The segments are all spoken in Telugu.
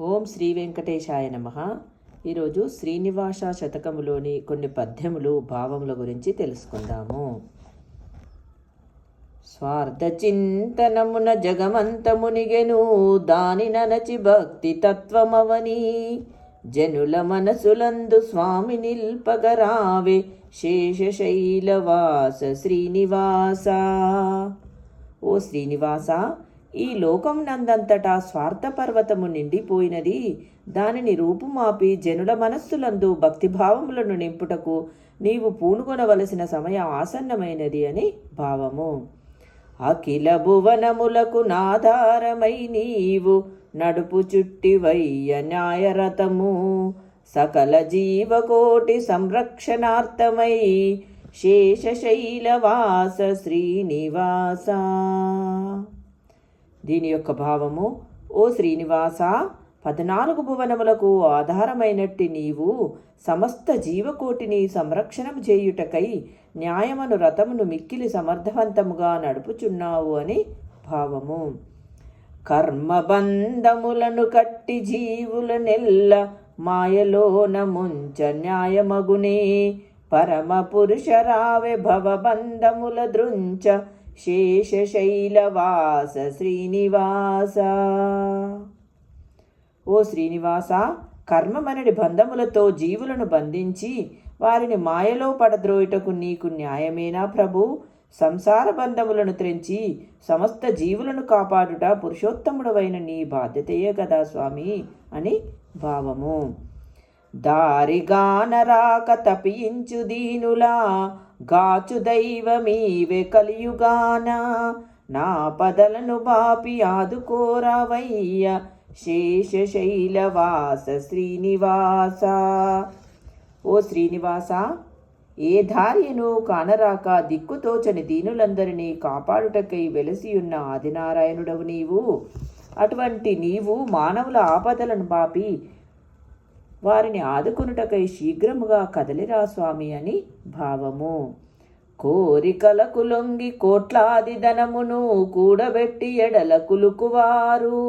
ఓం శ్రీ వెంకటేశాయ నమ. ఈరోజు శ్రీనివాస శతకములోని కొన్ని పద్యములు భావముల గురించి తెలుసుకుందాము. స్వార్థ చింతనమున జగమంతమునిగెను దాని ననచి భక్తి తత్వమవని జనుల మనసులందు స్వామి నిల్పగరావే శేషశైలవాస శ్రీనివాస. ఓ శ్రీనివాస ఈ లోకం నందంతటా స్వార్థ పర్వతము నిండిపోయినది. దానిని రూపుమాపి జనుల మనస్సులందు భక్తిభావములను నింపుటకు నీవు పూనుకొనవలసిన సమయం ఆసన్నమైనది అని భావము. అఖిల భువనములకు నాధారమై నీవు నడుపు చుట్టివయ్య న్యాయరథము. సకల జీవకోటి సంరక్షణార్థమై శేషశైలవాస శ్రీనివాస. దీని యొక్క భావము ఓ శ్రీనివాస పద్నాలుగు భువనములకు ఆధారమైనట్టి నీవు సమస్త జీవకోటిని సంరక్షణం చేయుటకై న్యాయమను రథమును మిక్కిలి సమర్థవంతముగా నడుపుచున్నావు అని భావము. కర్మబంధములను కట్టి జీవుల నెల్ల మాయలోన ముంచ న్యాయమగునే పరమ పురుషరావె భవబంధముల దృంచ శేషశైలవాస శ్రీనివాస. ఓ శ్రీనివాస కర్మమనడి బంధములతో జీవులను బంధించి వారిని మాయలో పడద్రోయుటకు నీకు న్యాయమేనా ప్రభు? సంసార బంధములను త్రెంచి సమస్త జీవులను కాపాడుట పురుషోత్తముడవైన నీ బాధ్యతయే కదా స్వామి అని భావము. దారిగానరాక తపించు దీనులా గాచు దైవమీవే కలియుగాన నా పదలను బాపి ఆదుకోరావయ్య శేషశైలవాస శ్రీనివాస. ఓ శ్రీనివాస ఏ ధార్యను కానరాక దిక్కుతోచని దీనులందరినీ కాపాడుటకై వెలసియున్న ఆదినారాయణుడవు నీవు. అటువంటి నీవు మానవుల ఆపదలను పాపి వారిని ఆదుకునుటకై శీఘ్రముగా కదలిరా స్వామి అని భావము. కోరికలకు లొంగి కోట్లాది ధనమును కూడబెట్టి ఎడల కులుకువారు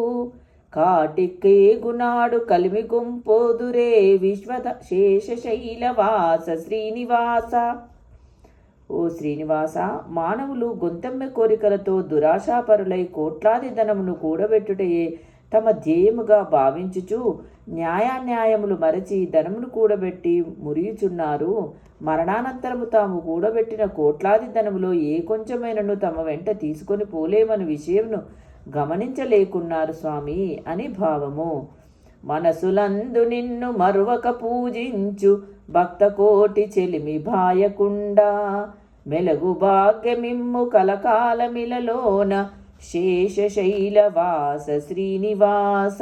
కాటికే గునాడు కలిమి గుంపోదురే విశ్వద శేషశైలవాస శ్రీనివాస. ఓ శ్రీనివాస మానవులు గొంతెమ్మె కోరికలతో దురాశాపరులై కోట్లాది ధనమును కూడబెట్టుటయే తమ ధ్యేయముగా భావించుచు న్యాయాన్యాయములు మరచి ధనమును కూడబెట్టి మురియుచున్నారు. మరణానంతరము తాము కూడబెట్టిన కోట్లాది ధనములో ఏ కొంచెమైనను తమ వెంట తీసుకొని పోలేమని విషయంను గమనించలేకున్నారు స్వామి అని భావము. మనసులందు నిన్ను మరువక పూజించు భక్త కోటి చెలిమి భాయకుండా. మెలగు భాగ్యమిమ్ము కలకాలమిలలోన శేషశైలవాస శ్రీనివాస.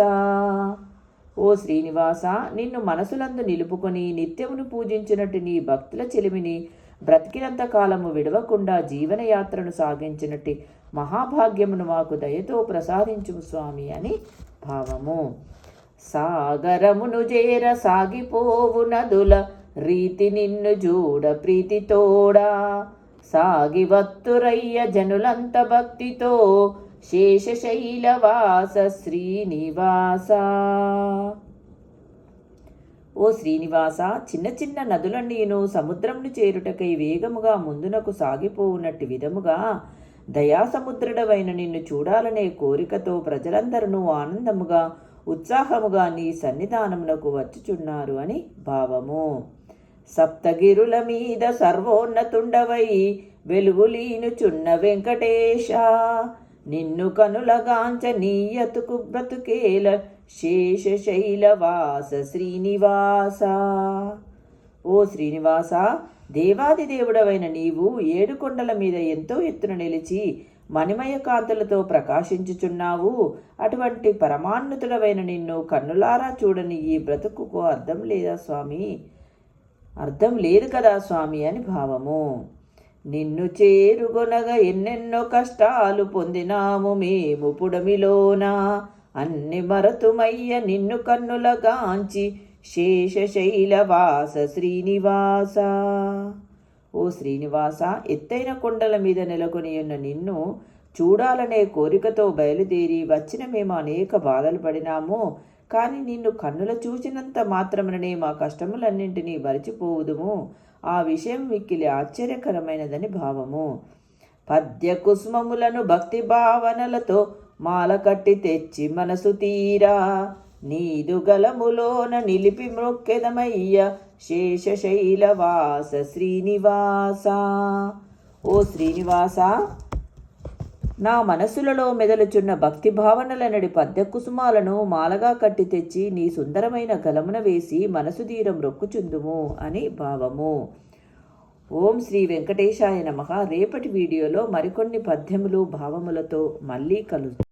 ఓ శ్రీనివాస నిన్ను మనసులందు నిలుపుకొని నిత్యమును పూజించినట్టు నీ భక్తుల చెలిమిని బ్రతికినంత కాలము విడవకుండా జీవనయాత్రను సాగించినట్టు మహాభాగ్యమును మాకు దయతో ప్రసాదించు స్వామి అని భావము. సాగరమును చేర సాగిపోవు నదుల రీతి నిన్ను చూడ ప్రీతితోడా సాగి భక్తురయ్య జనులంత భక్తితో శేషశైలవాస శ్రీనివాస. ఓ శ్రీనివాస చిన్న చిన్న నదులు నేను సముద్రంను చేరుటకై వేగముగా ముందునకు సాగిపోవునట్టు విధముగా దయాసముద్రుడవైన నిన్ను చూడాలనే కోరికతో ప్రజలందరూ ఆనందముగా ఉత్సాహముగా నీ సన్నిధానమునకు వచ్చుచున్నారు అని భావము. సప్తగిరుల మీద సర్వోన్నతుండవై వెలుగులీనుచున్న వెంకటేశ నిన్ను కనులగాంచ నీయతుకు బ్రతుకేల శేషశైలవాస శ్రీనివాస. ఓ శ్రీనివాస దేవాది దేవుడవైన నీవు ఏడు కొండల మీద ఎంతో ఎత్తున నిలిచి మణిమయ కాంతులతో ప్రకాశించుచున్నావు. అటువంటి పరమాన్నతుడవైన నిన్ను కన్నులారా చూడని ఈ బ్రతుకుకు అర్థం లేదా స్వామి? అర్థం లేదు కదా స్వామి అని భావము. నిన్ను చేరుగొనగా ఎన్నెన్నో కష్టాలు పొందినాము మేము పుడమిలోన. అన్ని మరతుమయ్య నిన్ను కన్నులగాంచి శేషశైలవాస శ్రీనివాస. ఓ శ్రీనివాస ఎత్తైన కొండల మీద నెలకొని ఉన్న నిన్ను చూడాలనే కోరికతో బయలుదేరి వచ్చిన మేము అనేక బాధలు పడినాము. కానీ నిన్ను కన్నుల చూచినంత మాత్రముననే మా కష్టములన్నింటినీ మరిచిపోవుదుము. ఆ విషయం మిక్కిలి ఆశ్చర్యకరమైనదని భావము. పద్య కుసుమములను భక్తి భావనలతో మాల కట్టి తెచ్చి మనసు తీరా. నీదు గలములోన నిలిపి మ్రొక్కెదమయ్య శేషశైలవాస శ్రీనివాస. ఓ శ్రీనివాస! నా మనసులలో మెదలుచున్న భక్తి భావనలనడి పద్య మాలగా కట్టి తెచ్చి నీ సుందరమైన గలమున వేసి మనసు తీరం రొక్కుచుందుము అని భావము. ఓం శ్రీ వెంకటేశాయ నమ. రేపటి వీడియోలో మరికొన్ని పద్యములు భావములతో మళ్ళీ కలు